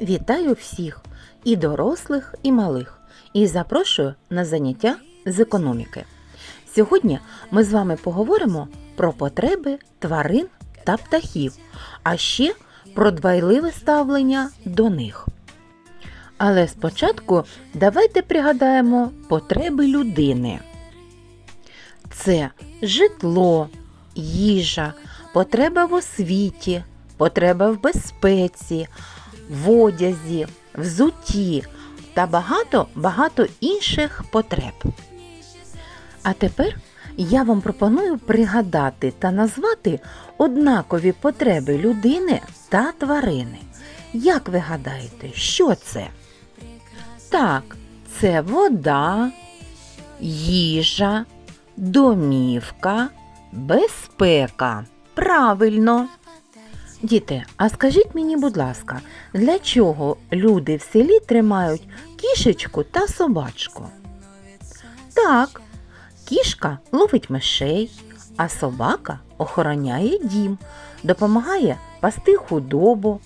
Вітаю всіх і дорослих, і малих, і запрошую на заняття з економіки. Сьогодні ми з вами поговоримо про потреби тварин та птахів, а ще про дбайливе ставлення до них. Але спочатку давайте пригадаємо потреби людини. Це житло, їжа, потреба в освіті, потреба в безпеці, в одязі, взутті та багато-багато інших потреб. А тепер я вам пропоную пригадати та назвати однакові потреби людини та тварини. Як ви гадаєте, що це? Так, це вода, їжа, домівка, безпека. Правильно. Діти, а скажіть мені, будь ласка, для чого люди в селі тримають кішечку та собачку? Так, кішка ловить мишей, а собака охороняє дім, допомагає пасти худобу.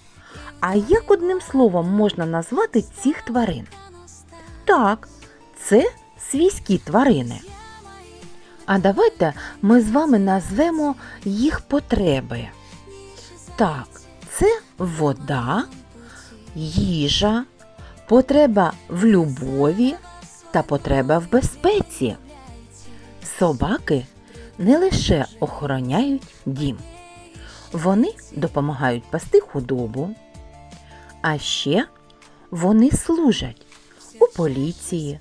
А як одним словом можна назвати цих тварин? Так, це свійські тварини. А давайте ми з вами назвемо їх потреби. Так, це вода, їжа, потреба в любові та потреба в безпеці. Собаки не лише охороняють дім, вони допомагають пасти худобу, а ще вони служать у поліції,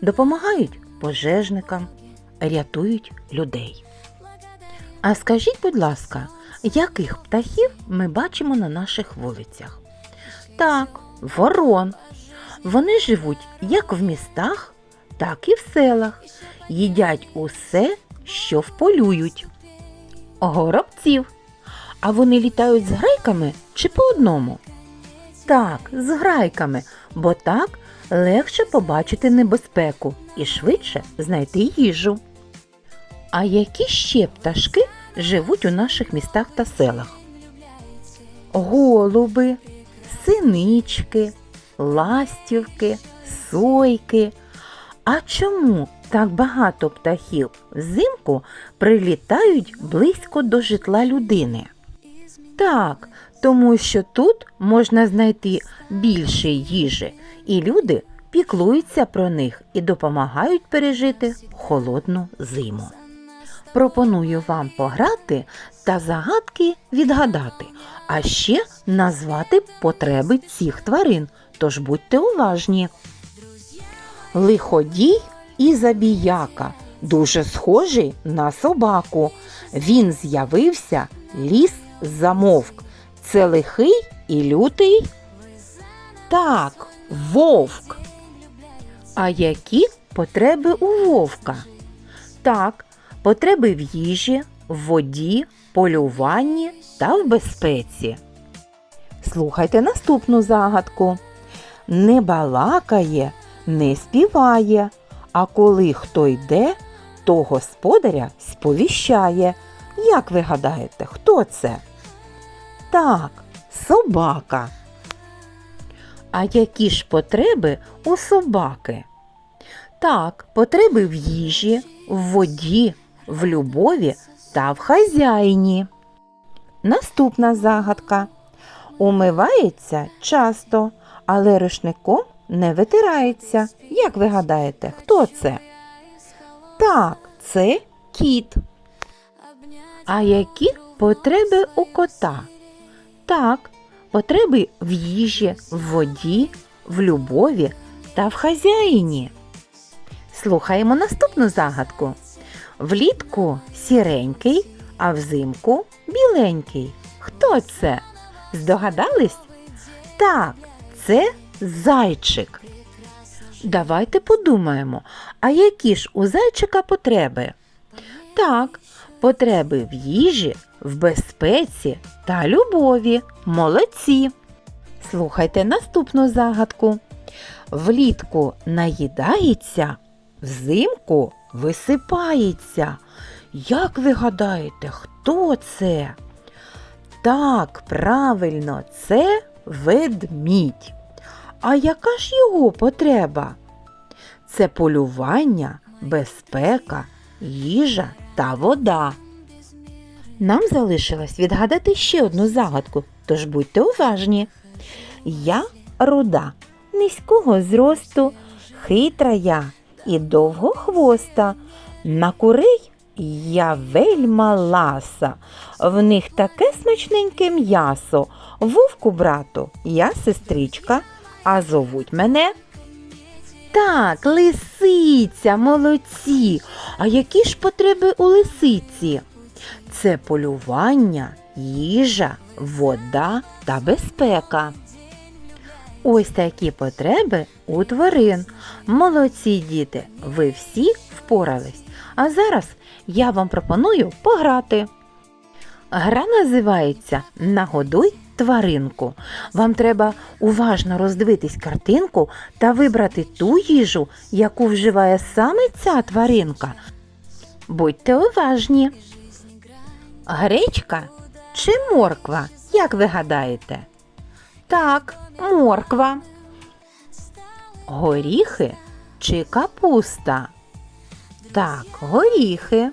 допомагають пожежникам, рятують людей. А скажіть, будь ласка, яких птахів ми бачимо на наших вулицях? Так, ворон. Вони живуть як в містах, так і в селах, їдять усе, що вполюють. Горобців. А вони літають з грайками чи по одному? Так, з грайками, бо так легше побачити небезпеку і швидше знайти їжу. А які ще пташки живуть у наших містах та селах? Голуби, синички, ластівки, сойки. А чому так багато птахів взимку прилітають близько до житла людини? Так, тому що тут можна знайти більше їжі, і люди піклуються про них і допомагають пережити холодну зиму. Пропоную вам пограти та загадки відгадати, а ще назвати потреби цих тварин, тож будьте уважні. Лиходій і забіяка, дуже схожий на собаку. Він з'явився, ліс замовк. Це лихий і лютий? Так, вовк. А які потреби у вовка? Так, потреби в їжі, в воді, полюванні та в безпеці. Слухайте наступну загадку. Не балакає, не співає, а коли хто йде, то господаря сповіщає. Як ви гадаєте, хто це? Так, собака. А які ж потреби у собаки? Так, потреби в їжі, в воді, в любові та в хазяїні. Наступна загадка. Умивається часто, але рушником не витирається. Як ви гадаєте, хто це? Так, це кіт. А які потреби у кота? Так, потреби в їжі, в воді, в любові та в хазяїні. Слухаємо наступну загадку. Влітку сіренький, а взимку біленький. Хто це? Здогадались? Так, це зайчик. Давайте подумаємо, а які ж у зайчика потреби? Так, потреби в їжі, в безпеці та любові. Молодці. Слухайте наступну загадку. Влітку наїдається, взимку висипається. Як ви гадаєте, хто це? Так, правильно, це ведмідь. А яка ж його потреба? Це полювання, безпека, їжа та вода. Нам залишилось відгадати ще одну загадку, тож будьте уважні. Я руда, низького зросту, хитра я і довгохвоста. На курей я вельма ласа, в них таке смачненьке м'ясо. Вовку, брату, я сестричка, а зовуть мене. Так, лисиця, молодці. А які ж потреби у лисиці? Це полювання, їжа, вода та безпека. Ось такі потреби у тварин. Молодці діти, ви всі впорались. А зараз я вам пропоную пограти. Гра називається Нагодуй тваринку. Вам треба уважно роздивитись картинку та вибрати ту їжу, яку вживає саме ця тваринка. Будьте уважні. Гречка чи морква, як ви гадаєте? Так, морква. Горіхи чи капуста? Так, горіхи.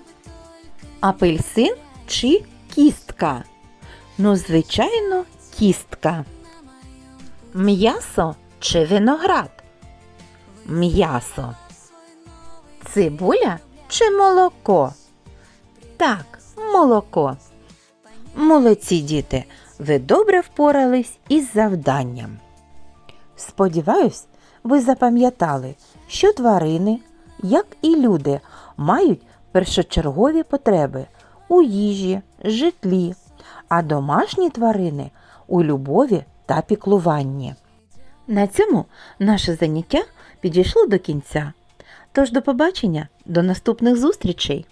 Апельсин чи кістка? Ну, звичайно, кістка. М'ясо чи виноград? М'ясо. Цибуля чи молоко? Так, молоко. Молодці діти, ви добре впорались із завданням. Сподіваюсь, ви запам'ятали, що тварини, як і люди, мають першочергові потреби у їжі, житлі, а домашні тварини у любові та піклуванні. На цьому наше заняття підійшло до кінця. Тож до побачення, до наступних зустрічей!